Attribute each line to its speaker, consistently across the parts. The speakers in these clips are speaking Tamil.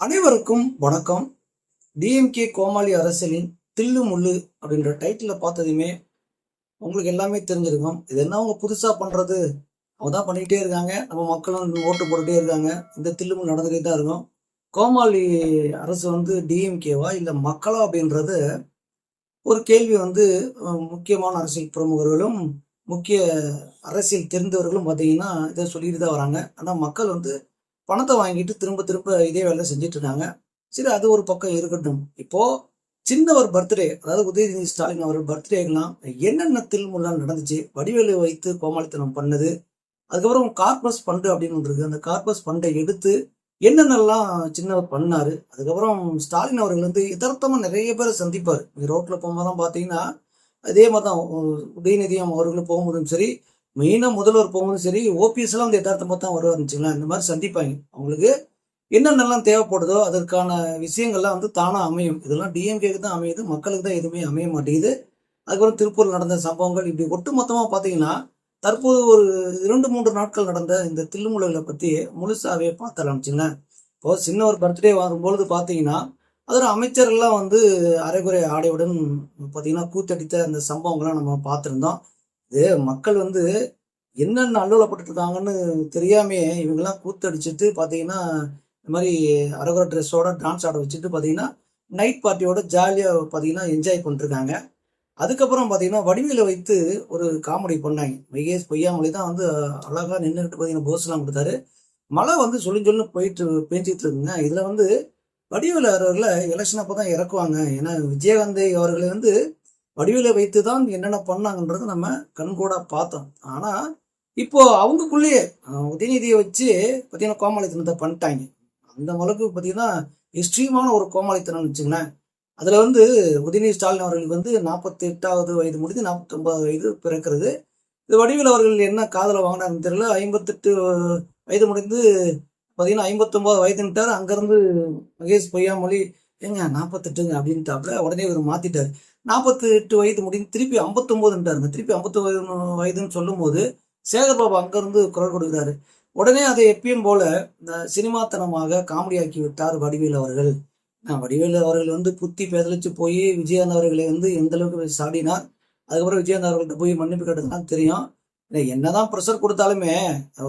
Speaker 1: அனைவருக்கும் வணக்கம். டிஎம்கே கோமாளி அரசியலின் தில்லு முள்ளு அப்படின்ற டைட்டில் பார்த்ததுமே உங்களுக்கு எல்லாமே தெரிஞ்சிருக்கும். இது என்ன அவங்க புதுசாக பண்ணுறது அவங்க தான் பண்ணிக்கிட்டே இருக்காங்க. நம்ம மக்களும் ஓட்டு போட்டுட்டே இருக்காங்க. இந்த தில்லு முள் நடந்துகிட்டே தான் இருக்கும். கோமாளி அரசு வந்து டிஎம்கேவா இல்லை மக்களா அப்படின்றது ஒரு கேள்வி வந்து முக்கியமான அரசியல் பிரமுகர்களும் முக்கிய அரசியல் தெரிந்தவர்களும் பார்த்தீங்கன்னா இதை சொல்லிட்டு தான் வராங்க. ஆனால் மக்கள் வந்து பணத்தை வாங்கிட்டு திரும்ப திரும்ப இதே வேலை செஞ்சுட்டு இருக்காங்க சரி அது ஒரு பக்கம் இருக்கட்டும். இப்போ சின்னவர் பர்த்டே அதாவது உதயநிதி ஸ்டாலின் அவர் பர்த்டேக்கெல்லாம் என்னென்ன தில்முல்லாம் நடந்துச்சு வடிவேலு வைத்து கோமாளித்தனம் பண்ணது அதுக்கப்புறம் கார்பஸ் ஃபண்டு அப்படின்னு ஒன்று இருக்கு. அந்த கார்பஸ் ஃபண்டை எடுத்து என்னென்னலாம் சின்னவர் பண்ணாரு அதுக்கப்புறம் ஸ்டாலின் அவர்கள் வந்து இதர்த்தமாக நிறைய பேரை சந்திப்பார். ரோட்டில் ரோட்ல போகும்போதெல்லாம் பார்த்தீங்கன்னா அதே மாதிரி தான் உதயநிதியம் அவர்களும் போகும்போதும் சரி மெயினாக முதல்வர் போகும்போதும் சரி ஓபிஎஸ்லாம் வந்து யதார்த்தமாக தான் வருவார் இந்த மாதிரி சந்திப்பாங்க. அவங்களுக்கு என்னென்னலாம் தேவைப்படுதோ அதற்கான விஷயங்கள்லாம் வந்து தானாக அமையும். இதெல்லாம் டிஎம்கேக்கு தான் அமையுது. மக்களுக்கு தான் எதுவுமே அமைய மாட்டேங்குது. அதுக்கப்புறம் திருப்பூர் நடந்த சம்பவங்கள் இப்படி ஒட்டுமொத்தமாக பார்த்தீங்கன்னா தற்போது ஒரு இரண்டு மூன்று நாட்கள் நடந்த இந்த தில்லுமுலைகளை பற்றி முழுசாவே பார்த்தலாம் வச்சுங்க இப்போ சின்ன ஒரு பர்த்டே வரும்பொழுது பார்த்தீங்கன்னா அதில் அமைச்சர்கள்லாம் வந்து அரைகுறை ஆடையுடன் பார்த்தீங்கன்னா கூத்தடித்த அந்த சம்பவங்கள்லாம் நம்ம பார்த்துருந்தோம். இது மக்கள் வந்து என்னென்ன அல்லூலப்பட்டு இருக்காங்கன்னு தெரியாமே இவங்கெல்லாம் கூத்தடிச்சிட்டு பார்த்தீங்கன்னா இந்த மாதிரி அரகுர ட்ரெஸ்ஸோட டான்ஸ் ஆட வச்சுட்டு பார்த்தீங்கன்னா நைட் பார்ட்டியோட ஜாலியாக பார்த்தீங்கன்னா என்ஜாய் பண்ணிருக்காங்க அதுக்கப்புறம் பார்த்தீங்கன்னா வடிவேல வைத்து ஒரு காமெடி பண்ணாங்க. மைகேஷ் பொய்யாமொழி தான் வந்து அழகாக நின்றுட்டு பார்த்தீங்கன்னா போஸ்லாம் கொடுத்தாரு. மழை வந்து சொல்லி சொல்லி போயிட்டு பேஞ்சிட்டு இருக்குங்க இதில் வந்து வடிவில் அவர்களை எலெக்ஷன் அப்போ தான் இறக்குவாங்க. ஏன்னா விஜயகாந்த் அவர்களை வந்து வடிவில வைத்து தான் என்னென்ன பண்ணாங்கன்றது நம்ம கண்கூடா பார்த்தோம். ஆனால் இப்போ அவங்களுக்குள்ளேயே உதயநிதியை வச்சு பார்த்தீங்கன்னா கோமாளித்தனத்தை பண்ணிட்டாங்க. அந்த அளவுக்கு பார்த்தீங்கன்னா எக்ஸ்ட்ரீமான ஒரு கோமாளித்தனம்னு வச்சுங்களேன் அதில் வந்து உதயநிதி ஸ்டாலின் அவர்களுக்கு வந்து நாற்பத்தி எட்டாவது வயது முடிந்து நாற்பத்தொம்பது வயது பிறக்கிறது. இது வடிவில் அவர்கள் என்ன காதலை வாங்கினாருன்னு தெரியல. ஐம்பத்தெட்டு வயது முடிந்து பார்த்தீங்கன்னா ஐம்பத்தொம்பது வயதுன்ட்டார் அங்கேருந்து மகேஷ் பொய்யாமொழி ஏங்க நாற்பத்தெட்டுங்க அப்படின்ட்டாப்புல. உடனே இவர் மாற்றிட்டார் நாற்பத்தி எட்டு வயது முடிந்து திருப்பி ஐம்பத்தொம்போதுன்றாருங்க. திருப்பி ஐம்பத்தி வயதுன்னு சொல்லும்போது சேகர் பாபா அங்கேருந்து குரல் கொடுக்குறாரு. உடனே அதை எப்பயும் போல இந்த சினிமாத்தனமாக காமெடியாக்கி விட்டார் வடிவேல் அவர்கள். நான் வடிவேலு அவர்கள் வந்து புத்தி பேதலிச்சு போய் விஜயகாந்த் அவர்களை வந்து எந்த அளவுக்கு சாடினார் அதுக்கப்புறம் விஜயகாந்த் அவர்கள்ட்ட போய் மன்னிப்பு கேட்டதுலாம் தெரியும். இல்லை என்னதான் ப்ரெஷர் கொடுத்தாலுமே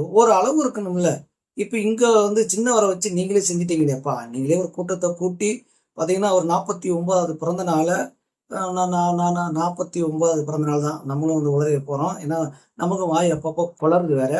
Speaker 1: ஒவ்வொரு அளவு இருக்கணும்ல. இப்போ இங்கே வந்து சின்னவரை வச்சு நீங்களே செஞ்சிட்டீங்களேப்பா. நீங்களே ஒரு கூட்டத்தை கூட்டி பார்த்தீங்கன்னா ஒரு நாற்பத்தி ஒன்பதாவது பிறந்த நாளை நான் நான் நான் நாற்பத்தி ஒன்பதாவது பிறந்த நாள் தான் நம்மளும் வந்து உலக போகிறோம் ஏன்னா நமக்கும் வாய் அப்பப்போ குளருது வேற.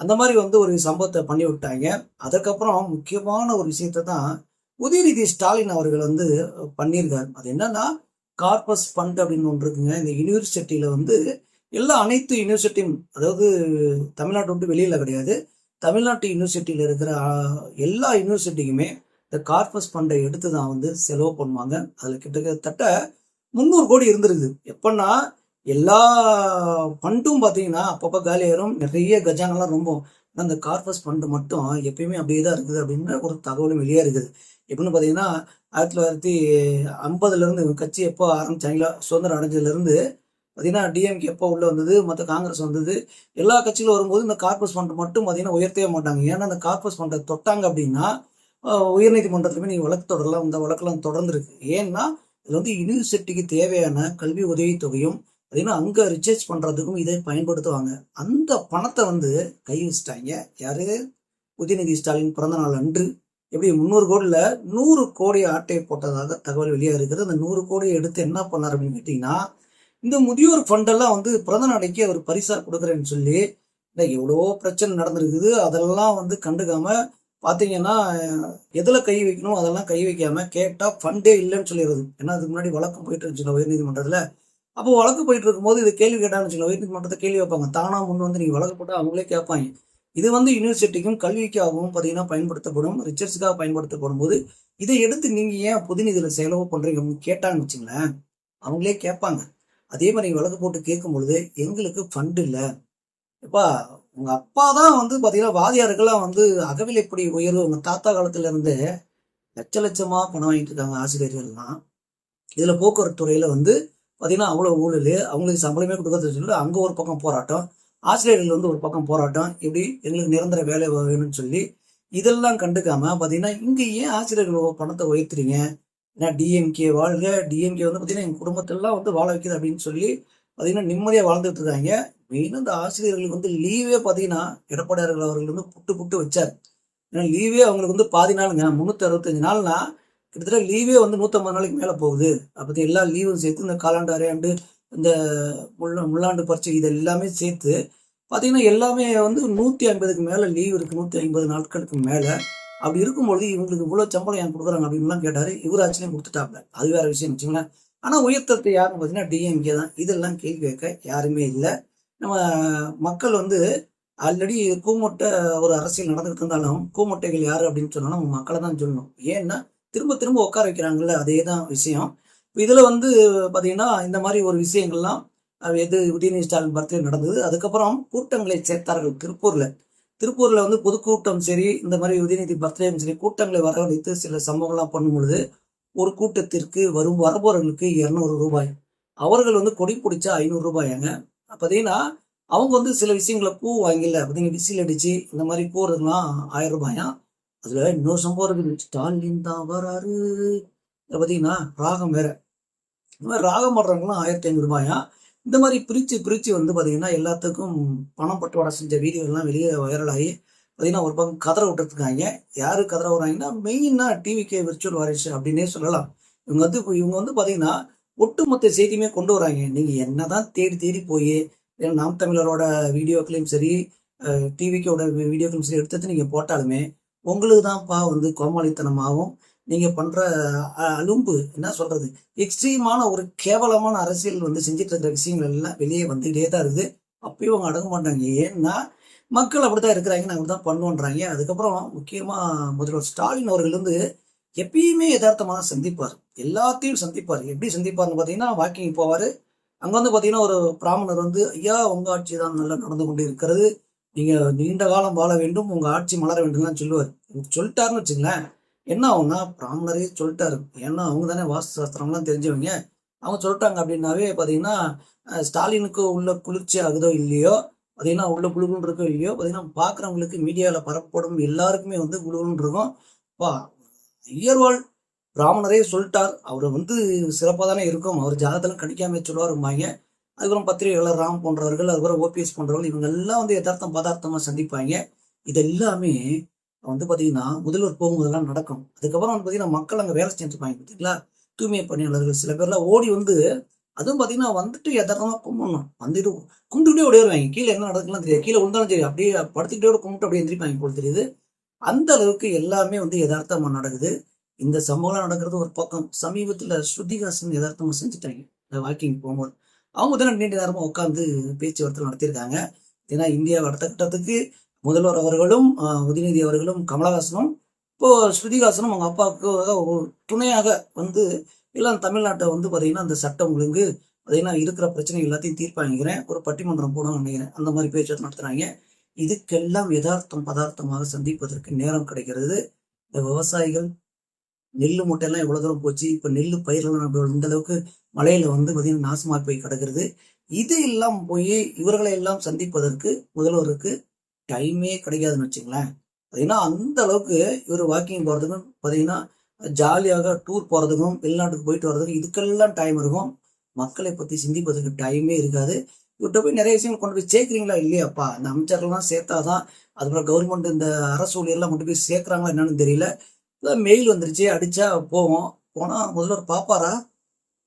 Speaker 1: அந்த மாதிரி வந்து ஒரு சம்பவத்தை பண்ணி விட்டாங்க. அதுக்கப்புறம் முக்கியமான ஒரு விஷயத்தை தான் உதயநிதி ஸ்டாலின் அவர்கள் வந்து பண்ணியிருக்காரு. அது என்னன்னா கார்பஸ் ஃபண்ட் அப்படின்னு ஒன்று இருக்குங்க. இந்த யூனிவர்சிட்டியில் வந்து எல்லா அனைத்து யூனிவர்சிட்டியும் அதாவது தமிழ்நாட்டு விட்டு வெளியில் கிடையாது. தமிழ்நாட்டு யூனிவர்சிட்டியில் இருக்கிற எல்லா யூனிவர்சிட்டிக்குமே இந்த கார்பஸ் ஃபண்டை எடுத்து தான் வந்து செலவு பண்ணுவாங்க. அதில் கிட்டத்தட்ட முந்நூறு கோடி இருந்திருக்குது எப்பன்னா எல்லா ஃபண்டும் பார்த்தீங்கன்னா அப்பப்போ காலியாயிரும் நிறைய கஜானெல்லாம் ரொம்ப அந்த கார்பஸ் ஃபண்டு மட்டும் எப்பயுமே அப்படியே தான் இருக்குது அப்படின்னு ஒரு தகவலும் வெளியே இருக்குது. எப்படின்னு பார்த்தீங்கன்னா ஆயிரத்தி தொள்ளாயிரத்தி ஐம்பதுலேருந்து கட்சி எப்போ ஆரம்பிச்சாங்களோ சுதந்திரம் அடைஞ்சதுலேருந்து பார்த்தீங்கன்னா டிஎம்கே எப்போ உள்ள வந்தது மற்ற காங்கிரஸ் வந்தது எல்லா கட்சியிலும் வரும்போது இந்த கார்பஸ் ஃபண்ட் மட்டும் பார்த்தீங்கன்னா உயர்த்தவே மாட்டாங்க. ஏன்னா அந்த கார்பஸ் ஃபண்டை தொட்டாங்க அப்படின்னா ஆஹ், உயர்நீதிமன்றத்துலையுமே நீங்கள் வழக்கு தொடரலாம் இந்த வழக்கெல்லாம் தொடர்ந்துருக்கு. ஏன்னா இது வந்து யூனிவர்சிட்டிக்கு தேவையான கல்வி உதவித்தொகையும் பார்த்தீங்கன்னா அங்கே ரிசர்ச் பண்ணுறதுக்கும் இதை பயன்படுத்துவாங்க. அந்த பணத்தை வந்து கை வச்சிட்டாங்க. யாரு? உதயநிதி ஸ்டாலின் பிறந்த நாள் அன்று. எப்படி முந்நூறு கோடியில் நூறு கோடி ஆட்டை போட்டதாக தகவல் வெளியாக இருக்குது அந்த நூறு கோடியை எடுத்து என்ன பண்ணார் அப்படின்னு கேட்டிங்கன்னா இந்த முதியோர் ஃபண்டெல்லாம் வந்து பிறந்த நாளைக்கு அவர் பரிசா கொடுக்குறேன்னு சொல்லி இந்த எவ்வளோ பிரச்சனை நடந்திருக்குது. அதெல்லாம் வந்து கண்டுக்காம பார்த்தீங்கன்னா எதில் கை வைக்கணும் அதெல்லாம் கை வைக்காம கேட்டால் ஃபண்டே இல்லைன்னு சொல்லிடுறது. ஏன்னா அதுக்கு முன்னாடி வழக்கு போயிட்டு இருந்துச்சு உயர்நீதிமன்றத்தில். அப்போ வழக்கு போயிட்டு இருக்கும்போது இது கேள்வி கேட்டான்னு வச்சுக்கோங்க. உயர்நீதிமன்றத்தை கேள்வி வைப்பாங்க. தானாக முன் வந்து நீங்கள் வழக்கு போட்டால் அவங்களே கேட்பாங்க. இது வந்து யூனிவர்சிட்டிக்கும் கல்விக்காகவும் பார்த்தீங்கன்னா பயன்படுத்தப்படும். ரிசர்ச்சுக்காக பயன்படுத்தப்படும் போது இதை எடுத்து நீங்கள் ஏன் பொதுநிதியில் செலவு பண்ணுறீங்க கேட்டான்னு வச்சுங்களேன் அவங்களே கேட்பாங்க. அதே மாதிரி வழக்கு போட்டு கேட்கும் பொழுது எங்களுக்கு ஃபண்ட் இல்லை. எப்பா உங்க அப்பா தான் வந்து பாத்தீங்கன்னா வாதியாருக்கெல்லாம் வந்து அகவிலைப்படி உயர்வு உங்க தாத்தா காலத்துல இருந்து லட்ச லட்சமா பணம் வாங்கிட்டு இருக்காங்க ஆசிரியர்கள்லாம். இதுல போக்குவரத்து துறையில வந்து பார்த்தீங்கன்னா அவ்வளோ ஊழல் அவங்களுக்கு சம்பளமே கொடுக்கறது சொல்லி அங்கே ஒரு பக்கம் போராட்டம் ஆசிரியர்கள் வந்து ஒரு பக்கம் போராட்டம் இப்படி எங்களுக்கு நிரந்தர வேலை வேணும்னு சொல்லி இதெல்லாம் கண்டுக்காம பாத்தீங்கன்னா இங்க ஏன் ஆசிரியர்கள் பணத்தை உயர்த்துறீங்க? ஏன்னா டிஎம்கே வாழ்க டிஎம்கே வந்து பாத்தீங்கன்னா எங்க குடும்பத்தெல்லாம் வந்து வாழ வைக்குது அப்படின்னு சொல்லி பார்த்தீங்கன்னா நிம்மதியாக வாழ்ந்துட்டு இருக்காங்க. மெயினாக இந்த ஆசிரியர்களுக்கு வந்து லீவே பார்த்தீங்கன்னா எடப்பாடியார்கள் அவர்கள் வந்து புட்டு புட்டு வச்சார். ஏன்னா லீவே அவங்களுக்கு வந்து பாதி நாளுங்க. முந்நூற்றி அறுபத்தஞ்சு நாள்னா கிட்டத்தட்ட லீவே வந்து நூற்றம்பது நாளைக்கு மேலே போகுது. அப்போ எல்லா லீவும் சேர்த்து இந்த காலாண்டு அரையாண்டு இந்த முள்ள முள்ளாண்டு பரீட்சை இது எல்லாமே சேர்த்து பார்த்தீங்கன்னா எல்லாமே வந்து நூற்றி ஐம்பதுக்கு மேலே லீவ் இருக்குது நூற்றி ஐம்பது நாட்களுக்கு மேலே. அப்படி இருக்கும்பொழுது இவங்களுக்கு இவ்வளோ சம்பளம் ஏன் கொடுக்குறாங்க அப்படின்லாம் கேட்டார். இவர் ஆச்சுலேயும் கொடுத்துட்டாப்ல. அது வேற விஷயம் வச்சுங்களேன் ஆனால் உயர்த்தத்தை யாருன்னு பார்த்தீங்கன்னா டிஎம்கே தான். இதெல்லாம் கேள்வி கேட்க யாருமே இல்லை. நம்ம மக்கள் வந்து ஆல்ரெடி கூமுட்டை ஒரு அரசியல் நடந்துகிட்டு இருந்தாலும் கூமுட்டைகள் யார் அப்படின்னு சொன்னாலும் நம்ம மக்களை தான் சொல்லணும். ஏன்னா திரும்ப திரும்ப உட்கார வைக்கிறாங்கல்ல அதே தான் விஷயம் இதில் வந்து பார்த்தீங்கன்னா இந்த மாதிரி ஒரு விஷயங்கள்லாம் எது உதயநிதி ஸ்டாலின் பர்த்டே நடந்தது. அதுக்கப்புறம் கூட்டங்களை சேர்த்தார்கள் திருப்பூரில். திருப்பூரில் வந்து பொதுக்கூட்டம் சரி இந்த மாதிரி உதயநிதி பர்த்டேயும் சரி கூட்டங்களை வரவழைத்து சில சம்பவங்கள்லாம் பண்ணும் பொழுது ஒரு கூட்டத்திற்கு வரும் வரப்போறவர்களுக்கு இரநூறு ரூபாய். அவர்கள் வந்து கொடி பிடிச்சா ஐநூறு ரூபாயாங்க பார்த்தீங்கன்னா அவங்க வந்து சில விஷயங்களை பூ வாங்கல. அப்படிங்க விசில் அடிச்சு இந்த மாதிரி போறதுலாம் ஆயிரம் ரூபாயா? அதுல இன்னொரு சம்பவம் இருக்குது. ஸ்டாலின் தான் வராரு. இதை பார்த்தீங்கன்னா ராகம் வேற. இந்த மாதிரி ராகம் படுறவங்களாம் ஆயிரத்தி ஐநூறு ரூபாயா? இந்த மாதிரி பிரிச்சு பிரிச்சு வந்து பார்த்தீங்கன்னா எல்லாத்துக்கும் பணம் பட்டுவாடா செஞ்ச வீடியோ எல்லாம் வெளியே வைரலாகி பார்த்தீங்கன்னா ஒரு பக்கம் கதற விட்டுருக்காங்க. யார் கதற விடுறாங்கன்னா மெயினாக டிவிகே விர்ச்சுவல் வாரிசு அப்படின்னே சொல்லலாம். இவங்க வந்து இவங்க வந்து பார்த்தீங்கன்னா ஒட்டுமொத்த செய்தியுமே கொண்டு வராங்க. நீங்கள் என்ன தான் தேடி தேடி போய் நாம் தமிழரோட வீடியோக்களையும் சரி டிவிக்கோட வீடியோக்களையும் சரி எடுத்து நீங்கள் போட்டாலுமே உங்களுக்கு தான்ப்பா வந்து கோமாளித்தனமாகவும் நீங்கள் பண்ணுற அலும்பு என்ன சொல்கிறது எக்ஸ்ட்ரீமான ஒரு கேவலமான அரசியல் வந்து செஞ்சுட்டு இருக்கிற விஷயங்கள் எல்லாம் வெளியே வந்துகிட்டே தான் இருக்குது. அப்பயும் அவங்க அடங்க மாட்டாங்க. ஏன்னா மக்கள் அப்படித்தான் இருக்கிறாங்க நாங்கள் தான் பண்ணுவோன்றாங்க. அதுக்கப்புறம் முக்கியமாக முதல்வர் ஸ்டாலின் அவர்கள் வந்து எப்பயுமே யதார்த்தமாக சந்திப்பார். எல்லாத்தையும் சந்திப்பார். எப்படி சந்திப்பார்னு பார்த்தீங்கன்னா வாக்கிங் போவார். அங்கே வந்து பார்த்தீங்கன்னா ஒரு பிராமணர் வந்து ஐயா உங்கள் ஆட்சி தான் நல்லா நடந்து கொண்டு இருக்கிறது நீங்கள் நீண்ட காலம் வாழ வேண்டும். உங்கள் ஆட்சி மலர வேண்டும்லாம் சொல்லுவார். சொல்லிட்டாருன்னு வச்சுங்களேன் என்ன ஆகும்னா பிராமணரே சொல்லிட்டாரு. ஏன்னா அவங்க தானே வாஸ்து சாஸ்திரம்லாம் தெரிஞ்சவங்க. அவங்க சொல்லிட்டாங்க அப்படின்னாவே பார்த்தீங்கன்னா ஸ்டாலினுக்கு உள்ள குளிர்ச்சி ஆகுதோ இல்லையோ பார்த்தீங்கன்னா உள்ள குழுகுன்னு இருக்கோ இல்லையோ பார்த்தீங்கன்னா பார்க்குறவங்களுக்கு மீடியாவில் பரப்பப்படும் எல்லாருக்குமே வந்து குழுகுன்னு இருக்கும். பா ஐயர்வாள் பிராமணரே சொல்லிட்டார். அவர் வந்து சிறப்பாக தானே இருக்கும். அவர் ஜாதகத்தெல்லாம் கணிக்காம சொல்லுவாருமாங்க அதுக்கப்புறம் பத்திரிகையாளர் ராம் போன்றவர்கள் அதுக்கப்புறம் ஓபிஎஸ் போன்றவர்கள் இவங்க எல்லாம் வந்து யதார்த்தம் பதார்த்தமாக சந்திப்பாங்க இது எல்லாமே வந்து பார்த்தீங்கன்னா முதல்வர் போகும்போதெல்லாம் நடக்கும். அதுக்கப்புறம் வந்து பார்த்தீங்கன்னா மக்கள் அங்கே வேலை செஞ்சுப்பாங்க பார்த்தீங்களா தூய்மை பணியாளர்கள் சில பேர்லாம் ஓடி வந்து அதுவும் பார்த்தீங்கன்னா வந்துட்டு யதார்த்தமா கும்பிடணும் வந்துட்டு கும்பிட்டுக்கிட்டே ஓடி வருவாங்க கீழே என்ன நடக்கலாம் தெரியாது. கீழே விழுந்தாலும் சரி அப்படியே படுத்துக்கிட்டே கும்பிட்டு அப்படியே எந்திரிப்பாங்க போல தெரியுது. அந்த அளவுக்கு எல்லாமே வந்து யதார்த்தமாக நடக்குது. இந்த சம்பவம்லாம் நடக்கிறது ஒரு பக்கம். சமீபத்தில் ஸ்ருதிகாசன் யதார்த்தமாக செஞ்சுட்டாங்க. வாக்கிங் போகும்போது. அவங்க தானே நீண்ட நேரமாக உட்காந்து பேச்சுவார்த்தை நடத்தியிருக்காங்க. ஏன்னா இந்தியாவை அடுத்த கட்டத்துக்கு முதல்வர் அவர்களும் உதயநிதி அவர்களும் கமலஹாசனும் இப்போ ஸ்ருதிகாசனும் அவங்க அப்பாவுக்கு துணையாக வந்து எல்லாம் தமிழ்நாட்டை வந்து பார்த்தீங்கன்னா அந்த சட்டம் ஒழுங்கு பார்த்தீங்கன்னா இருக்கிற பிரச்சனை எல்லாத்தையும் தீர்ப்பாங்கிறேன் ஒரு பட்டிமன்றம் போடணும்னு நினைக்கிறேன். அந்த மாதிரி பேச்சு நடத்துறாங்க. இதுக்கெல்லாம் யதார்த்தம் பதார்த்தமாக சந்திப்பதற்கு நேரம் கிடைக்கிறது. இந்த விவசாயிகள் நெல் மூட்டையெல்லாம் எவ்வளோ தூரம் போச்சு? இப்போ நெல் பயிர்கள் நம்ம இந்த அளவுக்கு மழையில வந்து பார்த்தீங்கன்னா நாசமாக போய் கிடக்கிறது. இது எல்லாம் போய் இவர்களை எல்லாம் சந்திப்பதற்கு முதல்வருக்கு டைமே கிடைக்காதுன்னு வச்சுங்களேன். பார்த்தீங்கன்னா அந்த அளவுக்கு இவர் வாக்கிங் போறதுக்கும் பார்த்தீங்கன்னா ஜாலியாக டூர் போகிறதுக்கும் வெளிநாட்டுக்கு போயிட்டு வர்றதுக்கும் இதுக்கெல்லாம் டைம் இருக்கும். மக்களை பற்றி சிந்திப்பதற்கு டைமே இருக்காது. இவர்கிட்ட போய் நிறைய விஷயங்கள் கொண்டு போய் சேர்க்குறீங்களா இல்லையாப்பா? இந்த அமைச்சர்கள்லாம் சேர்த்தாதான் அதுக்கப்புறம் கவர்மெண்ட் இந்த அரசு ஊழியர்லாம் கொண்டு போய் சேர்க்குறாங்களா என்னன்னு தெரியல. மெயில் வந்துருச்சு அடிச்சா போவோம். போனால் முதல்வர் பாப்பாரா?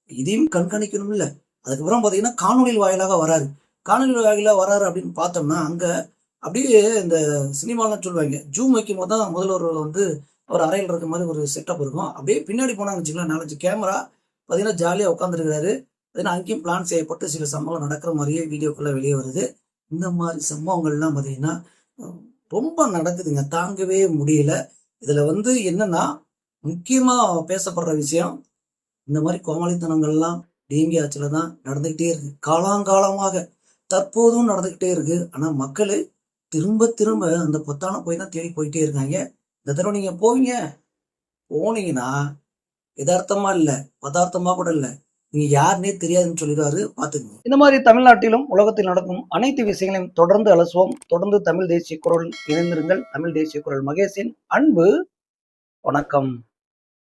Speaker 1: இதையும் கண்காணிக்கணும் இல்லை அதுக்கப்புறம் பார்த்தீங்கன்னா காணொலியில் வாயிலாக வராரு. காணொலி வாயிலாக வராரு அப்படின்னு பார்த்தோம்னா அங்கே அப்படியே இந்த சினிமாலாம் சொல்லுவாங்க. ஜூம் வைக்கும் போது தான் முதல்வர் வந்து அவர் அறையில் இருக்க மாதிரி ஒரு செட்டப் இருக்கும். அப்படியே பின்னாடி போனாங்க வச்சுக்கலாம் நாலஞ்சு கேமரா பார்த்தீங்கன்னா ஜாலியாக உட்காந்துருக்கிறாரு பார்த்தீங்கன்னா அங்கேயும் பிளான் செய்யப்பட்டு சில சம்பவம் நடக்கிற மாதிரியே வீடியோக்குள்ளே வெளியே வருது. இந்த மாதிரி சம்பவங்கள்லாம் பார்த்தீங்கன்னா ரொம்ப நடக்குதுங்க. தாங்கவே முடியல. இதில் வந்து என்னன்னா முக்கியமாக பேசப்படுற விஷயம் இந்த மாதிரி கோமாளித்தனங்கள்லாம் டிஎம்கே ஆட்சியில் தான் நடந்துக்கிட்டே இருக்கு. காலாங்காலமாக தற்போதும் நடந்துக்கிட்டே இருக்கு. ஆனால் மக்கள் திரும்ப திரும்ப அந்த பொத்தான போய் தான் தேடி போயிட்டே இருக்காங்க. இந்த தடவை நீங்க போவீங்க. போனீங்கன்னா எதார்த்தமா இல்ல பதார்த்தமா கூட இல்ல. நீங்க யாருன்னே தெரியாதுன்னு சொல்லிடுவாரு பாத்துக்கங்க இந்த மாதிரி தமிழ்நாட்டிலும் உலகத்தில் நடக்கும் அனைத்து விஷயங்களையும் தொடர்ந்து அலசுவோம். தொடர்ந்து தமிழ் தேசிய குரல் இணைந்திருங்கள். தமிழ் தேசிய குரல் மகேஷின் அன்பு. வணக்கம்.